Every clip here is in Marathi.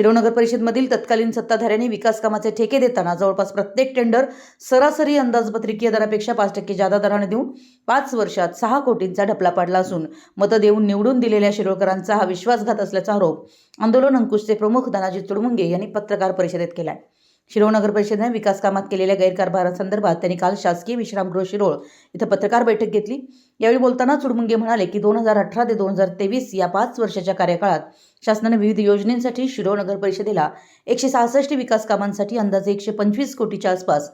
शिरोळ नगर परिषदमधील तत्कालीन सत्ताधाऱ्यांनी विकास कामाचे ठेके देताना जवळपास प्रत्येक टेंडर सरासरी अंदाजपत्रकीय दरापेक्षा पाच टक्के जादा दराने देऊन पाच वर्षात सहा कोटींचा ढपला पाडला असून मतं देऊन निवडून दिलेल्या शिरोळकरांचा हा विश्वासघात असल्याचा आरोप आंदोलन अंकुशचे प्रमुख धनाजी तुडमुंगे यांनी पत्रकार परिषदेत केला आहे शिरोळ नगर परिषदेने विकास कामात केलेल्या गैरकारभारासंदर्भात त्यांनी काल शासकीय विश्रामगृह शिरोळ इथं पत्रकार बैठक घेतली. यावेळी बोलताना चुडमुंगे म्हणाले की दोन हजार अठरा ते दोन हजार तेवीस या पाच वर्षाच्या कार्यकाळात शासनाने विविध योजनेसाठी शिरोळ नगर परिषदेला एकशे सहासष्ट विकास कामांसाठी अंदाजे एकशे पंचवीस कोटीच्या आसपास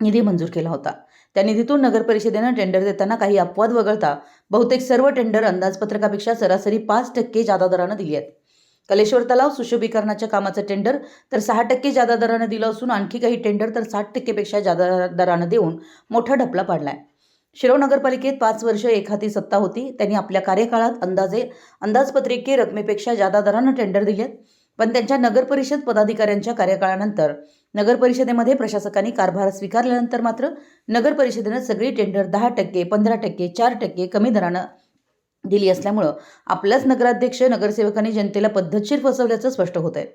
निधी मंजूर केला होता. त्या निधीतून नगर परिषदेनं टेंडर देताना काही अपवाद वगळता बहुतेक सर्व टेंडर अंदाजपत्रकापेक्षा सरासरी पाच टक्के जादा दरानं दिली आहेत. कलेश्वर तलाव सुशोभीकरणाच्या कामाचं टेंडर तर सहा टक्के जादा दरानं दिलं असून आणखी काही टेंडर तर साठ टक्केपेक्षा जादा दरानं देऊन मोठा ढपला पाडलाय. शिरोळ नगरपालिकेत पाच वर्ष एक हाती सत्ता होती. त्यांनी आपल्या कार्यकाळात अंदाजे अंदाजपत्रिके रकमेपेक्षा जादा दरानं टेंडर दिलेत. पण त्यांच्या नगरपरिषद पदाधिकाऱ्यांच्या कार्यकाळानंतर नगरपरिषदेमध्ये प्रशासकांनी कारभार स्वीकारल्यानंतर मात्र नगरपरिषदेनं सगळी टेंडर दहा टक्के पंधरा टक्के चार टक्के कमी दरानं दिली असल्यामुळं आपलाच नगराध्यक्ष नगरसेवकांनी जनतेला पद्धतशीर फसवल्याचं स्पष्ट होत आहे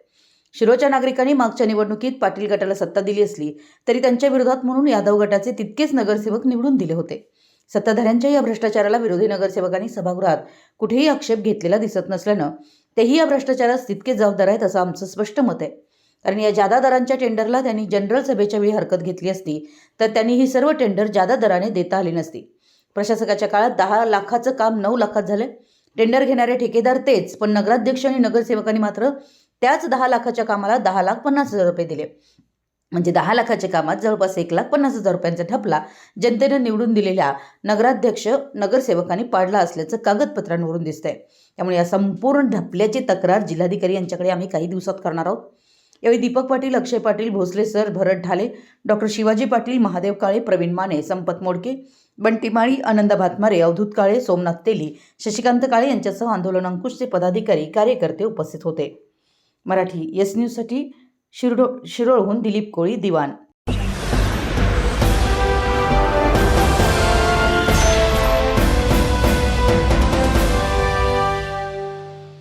शिरोच्या नागरिकांनी मागच्या निवडणुकीत पाटील गटाला सत्ता दिली असली तरी त्यांच्या विरोधात म्हणून यादव गटाचे तितकेच नगरसेवक निवडून दिले होते. सत्ताधाऱ्यांच्या या भ्रष्टाचाराला विरोधी नगरसेवकांनी सभागृहात कुठेही आक्षेप घेतलेला दिसत नसल्यानं तेही या भ्रष्टाचारास तितकेच जबाबदार आहेत असं आमचं स्पष्ट मत आहे. कारण या जादा दरांच्या टेंडरला त्यांनी जनरल सभेच्या वेळी हरकत घेतली असती तर त्यांनी ही सर्व टेंडर जादा दराने देता आली नसती. प्रशासकाच्या काळात दहा लाखाचं काम नऊ लाखात झालं टेंडर घेणारे ठेकेदार तेच पण नगराध्यक्ष आणि नगरसेवकांनी मात्र त्याच दहा लाखाच्या कामाला दहा लाख पन्नास हजार रुपये दिले. म्हणजे दहा लाखाच्या कामात जवळपास एक लाख पन्नास हजार रुपयांचा ठपला जनतेनं निवडून दिलेल्या नगराध्यक्ष नगरसेवकांनी पाडला असल्याचं कागदपत्रांवरून दिसतंय. त्यामुळे या संपूर्ण ढपल्याची तक्रार जिल्हाधिकारी यांच्याकडे आम्ही काही दिवसात करणार आहोत. यावेळी दीपक पाटील अक्षय पाटील भोसले सर भरत ढाले डॉक्टर शिवाजी पाटील महादेव काळे प्रवीण माने संपत मोडके बंटी माळी आनंद भातमारे अवधूत काळे सोमनाथ तेली शशिकांत काळे यांच्यासह आंदोलन अंकुशचे पदाधिकारी कार्यकर्ते उपस्थित होते. मराठी येस न्यूजसाठी शिरडो शिरोळहून दिलीप कोळी दिवाण.